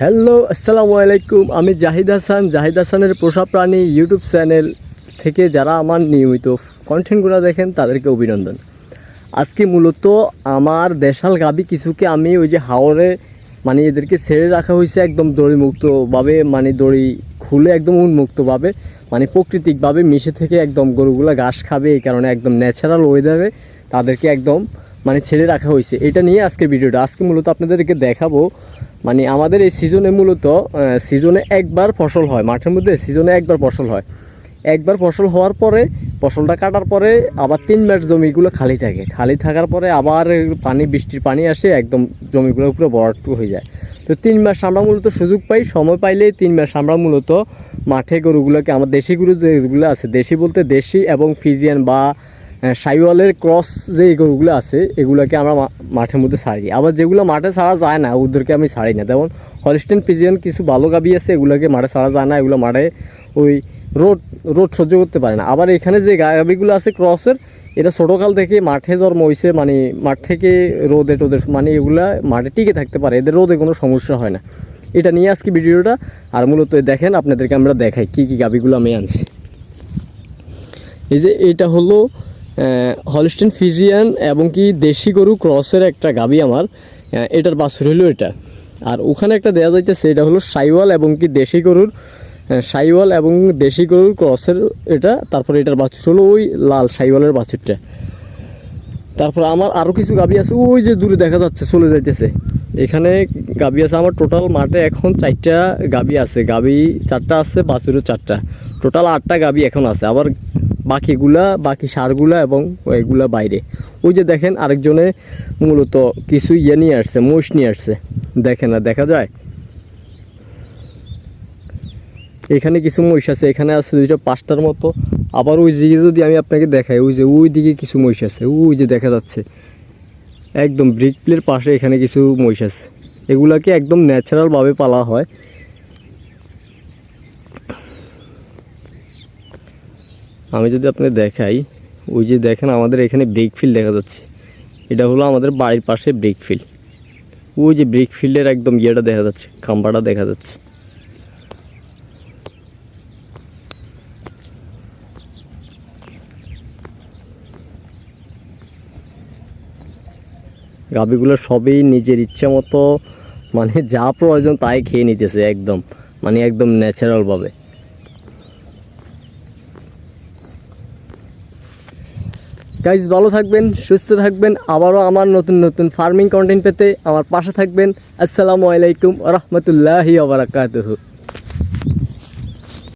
Hello, আসসালামু আলাইকুম। আমি জাহিদ হাসান, জাহিদ হাসানের পোষা প্রাণী ইউটিউব চ্যানেল থেকে যারা আমার নিয়মিত কন্টেন্টগুলো দেখেন, তাদেরকে অভিনন্দন। আজকে মূলত আমার দেশাল গাবি কিছুকে আমি ওই যে হাওরে মানে এদেরকে ছেড়ে রাখা হয়েছে একদম দড়িমুক্তভাবে মানে দড়ি খুলে একদম উন্মুক্তভাবে মানে প্রাকৃতিকভাবে মিশে থেকে একদম গরুগুলো ঘাস খাবে, এই কারণে একদম ন্যাচারাল ওয়েদারে তাদেরকে একদম মানে ছেড়ে রাখা হয়েছে। এটা নিয়ে আজকের ভিডিওটা। আজকে মূলত আপনাদেরকে দেখাবো মানে আমাদের এই সিজনে মূলত সিজনে একবার ফসল হয়। মাঠের মধ্যে সিজনে একবার ফসল হয়। একবার ফসল হওয়ার পরে, ফসলটা কাটার পরে আবার তিন মাস জমিগুলো খালি থাকে। খালি থাকার পরে আবার পানি, বৃষ্টির পানি আসে, একদম জমিগুলো পুরো ভরাট হয়ে যায়। তো তিন মাস আমরা মূলত সুযোগ পাই। সময় পাইলে তিন মাস আমরা মূলত মাঠে গরুগুলোকে, আমার দেশি গরু যেগুলো আছে, দেশি বলতে দেশি এবং ফিজিয়ান বা সাইওয়ালের ক্রস যে গরুগুলো আছে, এগুলোকে আমরা মাঠের মধ্যে ছাড়ি। আবার যেগুলো মাঠে ছাড়া যায় না, ওদেরকে আমি ছাড়ি না। যেমন হলিস্টেন পিজিয়ান কিছু ভালো গাবি আছে, এগুলোকে মাঠে ছাড়া যায় না, এগুলো মাঠে ওই রোড রোড সহ্য করতে পারে না। আবার এখানে যে গাবিগুলো আছে ক্রসের এটা ছোটোকাল থেকে মাঠে জন্ম হয়েছে মানে মাঠ থেকে রোদে টোদে মানে এগুলা মাঠে টিকে থাকতে পারে, এদের রোদে কোনো সমস্যা হয় না। এটা নিয়ে আজকে ভিডিওটা, আর মূলত দেখেন আপনাদেরকে আমরা দেখাই কী কী গাবিগুলো আমি আনছি। এই যে এটা হলো হলস্টেন ফিজিয়ান এবং কি দেশি গরু ক্রসের একটা গাবি আমার। এটার বাছুর হলো এটা। আর ওখানে একটা দেওয়া যাইতেছে, এটা হলো সাইওয়াল এবং কি দেশি গরুর সাইওয়াল এবং দেশি গরুর ক্রসের এটা, তারপরে এটার বাছুর হলো ওই লাল সাইওয়ালের বাছুরটা। তারপর আমার আরও কিছু গাবি আছে, ওই যে দূরে দেখা যাচ্ছে, চলে যাইতেছে। এখানে গাবি আছে আমার টোটাল মাঠে এখন চারটা গাবি আছে। গাবি চারটা আছে, বাছুরও চারটা। টোটাল আটটা গাবি এখন আছে। আবার বাকিগুলা, বাকি সারগুলা এবং এগুলা বাইরে। ওই যে দেখেন আরেকজনে মূলত কিছু ইয়ে নিয়ে আসছে, মোষ নিয়ে আসছে। দেখেন না, দেখা যায়? এখানে কিছু মহিষ আছে, এখানে আছে দুইটা পাঁচটার মতো। আবার ওই দিকে যদি আমি আপনাকে দেখাই, ওই যে ওই দিকে কিছু মহিষ আছে, ওই যে দেখা যাচ্ছে। একদম ব্রিক প্লের পাশে এখানে কিছু মহিষ আছে। এগুলাকে একদম ন্যাচারালভাবে পালা হয়। আমি যদি আপনি দেখাই, ওই যে দেখেন আমাদের এখানে ব্রেক ফিল্ড দেখা যাচ্ছে। এটা হলো আমাদের বাড়ির পাশে ব্রেক ফিল্ড ওই যে ব্রেক ফিল্ডের একদম ইয়েটা দেখা যাচ্ছে, খাম্বাটা দেখা যাচ্ছে। গাভীগুলো সবই নিজের ইচ্ছে মতো মানে যা প্রয়োজন তাই খেয়ে নিতেছে একদম মানে একদম ন্যাচারালভাবে গাইজ ভালো থাকবেন, সুস্থ থাকবেন, আবারও আমার নতুন নতুন ফার্মিং কন্টেন্ট পেতে আমার পাশে থাকবেন। আসসালামু আলাইকুম রহমতুল্লাহি আবরাকাতুহু